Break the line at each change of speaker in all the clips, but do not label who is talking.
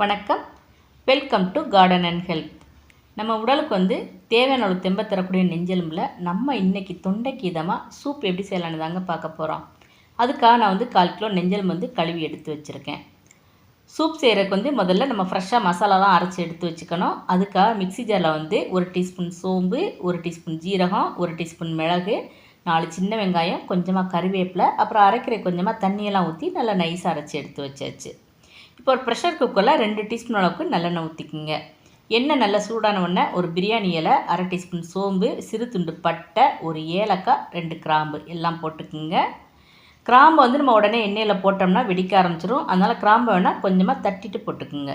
வணக்கம். Welcome to garden and health நம்ம உடலுக்கு வந்து தேவையான ஒரு தெம்பை தரக்கூடிய நெஞ்செலும்பில் நம்ம இன்றைக்கி தொண்டைக்கு இதமாக சூப் எப்படி செய்யலான்னு தாங்க பார்க்க போகிறோம் அதுக்காக நான் வந்து கால் கிலோ நெஞ்செலும்பு வந்து கழுவி எடுத்து வச்சுருக்கேன். சூப் செய்கிறதுக்கு வந்து முதல்ல நம்ம ஃப்ரெஷ்ஷாக மசாலாலாம் அரைச்சி எடுத்து வச்சுக்கணும். அதுக்காக மிக்ஸி ஜாரில் வந்து ஒரு டீஸ்பூன் சோம்பு ஒரு டீஸ்பூன் ஜீரகம் ஒரு டீஸ்பூன் மிளகு நாலு சின்ன வெங்காயம் கொஞ்சமாக கருவேப்பிலை அப்புறம் அரைக்கிற கொஞ்சமாக தண்ணியெல்லாம் ஊற்றி நல்லா நைஸாக அரைச்சி எடுத்து வச்சாச்சு. இப்போ ஒரு ப்ரெஷர் குக்கரில் ரெண்டு டீஸ்பூன் அளவுக்கு நல்லெண்ணெய் ஊற்றிக்குங்க எண்ணெய் நல்லா சூடான உடனே ஒரு பிரியாணி இலை அரை டீஸ்பூன் சோம்பு சிறு துண்டு பட்டை ஒரு ஏலக்காய் ரெண்டு கிராம்பு எல்லாம் போட்டுக்குங்க. கிராம்பு வந்து நம்ம உடனே எண்ணெயில் போட்டோம்னா வெடிக்க ஆரம்பிச்சிடும் அதனால் கிராம்பு வேணால் கொஞ்சமாக தட்டிட்டு போட்டுக்குங்க.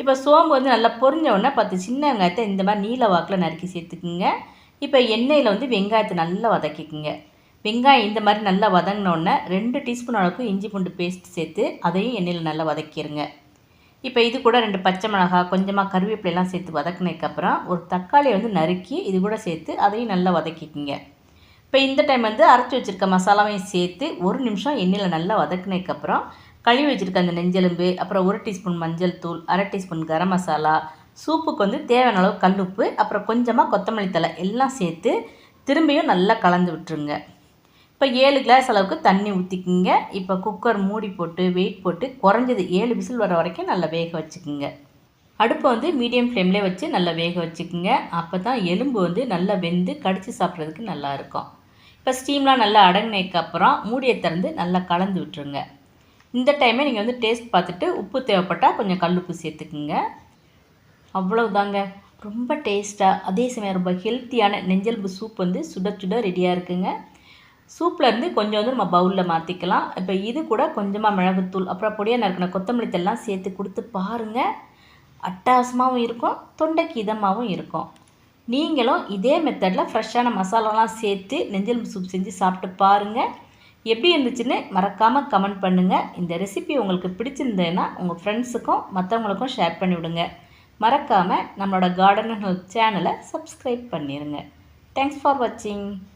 இப்போ சோம்பு வந்து நல்லா பொரிஞ்ச உடனே பத்து சின்ன வெங்காயத்தை இந்த மாதிரி நீல வாக்கில் நறுக்கி சேர்த்துக்குங்க. இப்போ எண்ணெயில் வந்து வெங்காயத்தை நல்லா வதக்கிக்குங்க. வெங்காயம் இந்த மாதிரி நல்லா வதங்கினோடனே ரெண்டு டீஸ்பூன் அளவுக்கு இஞ்சி பூண்டு பேஸ்ட் சேர்த்து அதையும் எண்ணெயில் நல்லா வதக்கிடுங்க இப்போ இது கூட ரெண்டு பச்சை மிளகா கொஞ்சமாக கருவேப்பிலையெல்லாம் சேர்த்து வதக்கினதுக்கப்புறம் ஒரு தக்காளியை வந்து நறுக்கி இது கூட சேர்த்து அதையும் நல்லா வதக்கிக்கிங்க. இப்போ இந்த டைம் வந்து அரைச்சி வச்சுருக்க மசாலாவையும் சேர்த்து ஒரு நிமிஷம் எண்ணெயில் நல்லா வதக்கினதுக்கப்புறம் கழுவி வச்சுருக்க அந்த நெஞ்செலும்பு அப்புறம் ஒரு டீஸ்பூன் மஞ்சள் தூள் அரை டீஸ்பூன் கரம் மசாலா சூப்புக்கு வந்து தேவையான அளவு கல்லுப்பு அப்புறம் கொஞ்சமாக கொத்தமல்லி தலை எல்லாம் சேர்த்து திரும்பியும் நல்லா கலந்து விட்டுருங்க. இப்போ ஏழு கிளாஸ் அளவுக்கு தண்ணி ஊற்றிக்குங்க இப்போ குக்கர் மூடி போட்டு வெயிட் போட்டு குறைஞ்சது ஏழு விசில் வர வரைக்கும் நல்லா வேக வச்சுக்குங்க. அடுப்பை வந்து மீடியம் ஃப்ளேம்லேயே வச்சு நல்லா வேக வச்சுக்குங்க. அப்போ தான் எலும்பு வந்து நல்லா வெந்து கடித்து சாப்பிட்றதுக்கு நல்லாயிருக்கும் இப்போ ஸ்டீம்லாம் நல்லா அடங்கினதுக்கப்புறம் மூடியை திறந்து நல்லா கலந்து விட்டுருங்க. இந்த டைமே நீங்கள் வந்து டேஸ்ட் பார்த்துட்டு உப்பு தேவைப்பட்டால் கொஞ்சம் கல் உப்பு சேர்த்துக்குங்க. அவ்வளவுதாங்க. ரொம்ப டேஸ்ட்டாக அதே சமயம் ரொம்ப ஹெல்த்தியான நெஞ்சல்பு சூப் வந்து சுட சுட ரெடியாக இருக்குங்க. சூப்லேருந்து கொஞ்சம் வந்து நம்ம பவுலில் மாற்றிக்கலாம் இப்போ இது கூட கொஞ்சமாக மிளகுத்தூள் அப்புறம் பொடியாக நறுக்கின கொத்தமல்லி தல்லாம் சேர்த்து கொடுத்து பாருங்கள் அட்டாசமாகவும் இருக்கும் தொண்டைக்கு இதமாகவும் இருக்கும். நீங்களும் இதே மெத்தடில் ஃப்ரெஷ்ஷான மசாலாலாம் சேர்த்து நெஞ்சல் சூப் செஞ்சு சாப்பிட்டு பாருங்கள் எப்படி இருந்துச்சுன்னு மறக்காமல் கமெண்ட் பண்ணுங்கள் இந்த ரெசிபி உங்களுக்கு பிடிச்சிருந்ததுன்னா உங்கள் ஃப்ரெண்ட்ஸுக்கும் மற்றவங்களுக்கும் ஷேர் பண்ணிவிடுங்க மறக்காமல் நம்மளோட கார்டன் ஹெல்த் சேனலை சப்ஸ்கிரைப் பண்ணிடுங்க தேங்க்ஸ் ஃபார் வாட்சிங்